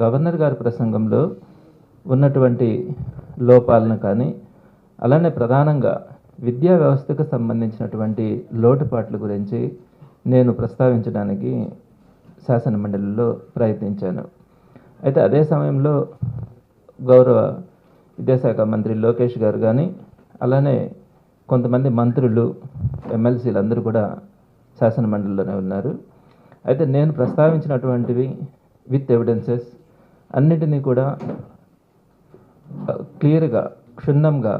Governor గారి ప్రసంగంలో ఉన్నటువంటి లోపాలను కానీ అలానే ప్రధానంగా విద్యా వ్యవస్థకు సంబంధించినటువంటి లోటుపాట్ల గురించి నేను ప్రస్తావించడానికి శాసన మండలిలో ప్రయత్నించాను. అయితే అదే సమయంలో గౌరవ విద్యాశాఖ మంత్రి లోకేష్ గారు కానీ అలానే కొంతమంది మంత్రులు ఎమ్మెల్సీలు అందరూ కూడా శాసన మండలిలోనే ఉన్నారు. అయితే నేను ప్రస్తావించినటువంటివి విత్ ఎవిడెన్సెస్ అన్నిటినీ కూడా క్లియర్గా క్షుణ్ణంగా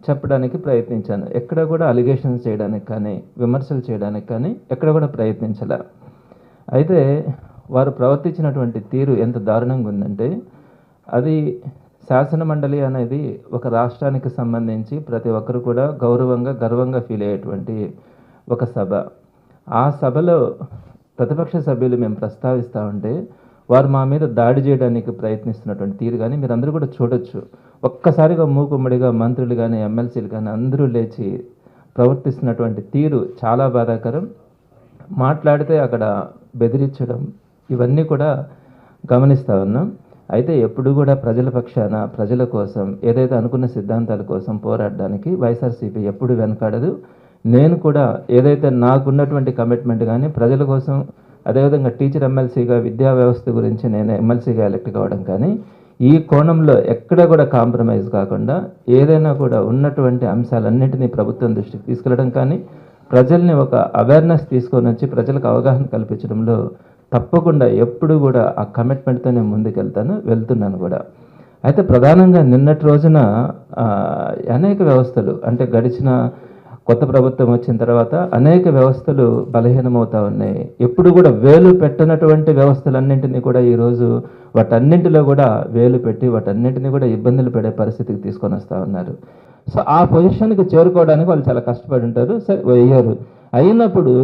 చెప్పడానికి ప్రయత్నించాను. ఎక్కడ కూడా అలిగేషన్స్ చేయడానికి కానీ విమర్శలు చేయడానికి కానీ ఎక్కడ కూడా ప్రయత్నించలే. అయితే వారు ప్రవర్తించినటువంటి తీరు ఎంత దారుణంగా ఉందంటే అది శాసన మండలి అనేది ఒక రాష్ట్రానికి సంబంధించి ప్రతి ఒక్కరు కూడా గౌరవంగా గర్వంగా ఫీల్ అయ్యేటువంటి ఒక సభ. ఆ సభలో ప్రతిపక్ష సభ్యులు మేము ప్రస్తావిస్తూ ఉంటే వారు మా మీద దాడి చేయడానికి ప్రయత్నిస్తున్నటువంటి తీరు కానీ మీరు అందరూ కూడా చూడొచ్చు. ఒక్కసారిగా మూకుమ్మడిగా మంత్రులు కానీ ఎమ్మెల్సీలు కానీ అందరూ లేచి ప్రవర్తిస్తున్నటువంటి తీరు చాలా బాధాకరం. మాట్లాడితే అక్కడ బెదిరించడం ఇవన్నీ కూడా గమనిస్తూ ఉన్నాం. అయితే ఎప్పుడు కూడా ప్రజల పక్షాన ప్రజల కోసం ఏదైతే అనుకున్న సిద్ధాంతాల కోసం పోరాడడానికి వైఎస్ఆర్సీపీ ఎప్పుడు వెనకాడదు. నేను కూడా ఏదైతే నాకున్నటువంటి కమిట్మెంట్ కానీ ప్రజల కోసం అదేవిధంగా టీచర్ ఎమ్మెల్సీగా విద్యా వ్యవస్థ గురించి నేను ఎమ్మెల్సీగా ఎలక్ట్ కావడం కానీ ఈ కోణంలో ఎక్కడ కూడా కాంప్రమైజ్ కాకుండా ఏదైనా కూడా ఉన్నటువంటి అంశాలన్నింటినీ ప్రభుత్వం దృష్టికి తీసుకెళ్ళడం కానీ ప్రజల్ని ఒక అవేర్నెస్ తీసుకొని వచ్చి ప్రజలకు అవగాహన కల్పించడంలో తప్పకుండా ఎప్పుడు కూడా ఆ కమిట్మెంట్తోనే ముందుకెళ్తాను వెళ్తున్నాను కూడా. అయితే ప్రధానంగా నిన్నటి రోజున అనేక వ్యవస్థలు అంటే గడిచిన కొత్త ప్రభుత్వం వచ్చిన తర్వాత అనేక వ్యవస్థలు బలహీనమవుతా ఉన్నాయి. ఎప్పుడు కూడా వేలు పెట్టనటువంటి వ్యవస్థలన్నింటినీ కూడా ఈరోజు వాటన్నింటిలో కూడా వేలు పెట్టి వాటన్నింటినీ కూడా ఇబ్బందులు పడే పరిస్థితికి తీసుకొని వస్తూ ఉన్నారు. సో ఆ పొజిషన్కి చేరుకోవడానికి వాళ్ళు చాలా కష్టపడి ఉంటారు. సరే అయ్యారు. అయినప్పుడు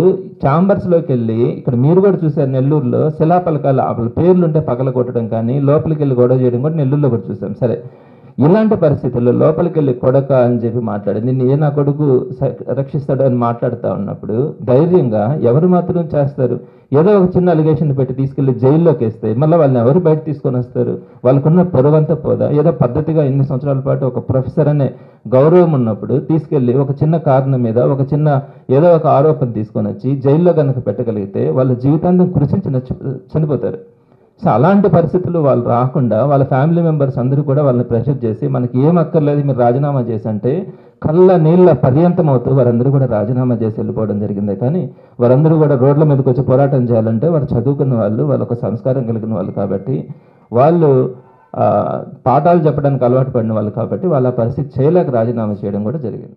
ఛాంబర్స్లోకి వెళ్ళి ఇక్కడ మీరు కూడా చూశారు నెల్లూరులో శిలాపలకాలు వాళ్ళ పేర్లు ఉంటే పగల కొట్టడం కానీ లోపలికి వెళ్ళి గొడవ చేయడం కూడా నెల్లూరులో కూడా చూసాం. సరే ఇలాంటి పరిస్థితుల్లో లోపలికి వెళ్ళి కొడక అని చెప్పి మాట్లాడింది నిన్ను ఏ నా కొడుకు స- రక్షిస్తాడు అని మాట్లాడుతూ ఉన్నప్పుడు ధైర్యంగా ఎవరు మాత్రం చేస్తారు? ఏదో ఒక చిన్న అలిగేషన్ పెట్టి తీసుకెళ్ళి జైల్లోకి వేస్తే మళ్ళీ వాళ్ళని ఎవరు బయట తీసుకొని వస్తారు? వాళ్ళకున్న పొరవంతా పోదా? ఏదో పద్ధతిగా ఇన్ని సంవత్సరాల పాటు ఒక ప్రొఫెసర్ అనే గౌరవం ఉన్నప్పుడు తీసుకెళ్ళి ఒక చిన్న కారణం మీద ఒక చిన్న ఏదో ఒక ఆరోపణ తీసుకొని వచ్చి జైల్లో కనుక పెట్టగలిగితే వాళ్ళ జీవితాంతం కృషించి చనిపోతారు. సో అలాంటి పరిస్థితులు వాళ్ళు రాకుండా వాళ్ళ ఫ్యామిలీ మెంబర్స్ అందరూ కూడా వాళ్ళని ప్రెషర్ చేసి మనకి ఏం అక్కర్లేదు మీరు రాజీనామా చేసంటే కళ్ళ నీళ్ళ పర్యంతం అవుతూ వారందరూ కూడా రాజీనామా చేసి వెళ్ళిపోవడం జరిగింది. కానీ వారందరూ కూడా రోడ్ల మీదకి వచ్చి పోరాటం చేయాలంటే వారు చదువుకున్న వాళ్ళు వాళ్ళ ఒక సంస్కారం కలిగిన వాళ్ళు కాబట్టి వాళ్ళు పాఠాలు చెప్పడానికి అలవాటు పడిన వాళ్ళు కాబట్టి వాళ్ళ పరిస్థితి చేయలేక రాజీనామా చేయడం కూడా జరిగింది.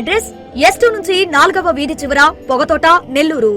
address S నుంచి నాలుగవ వీధి చివర పొగతోట నెల్లూరు.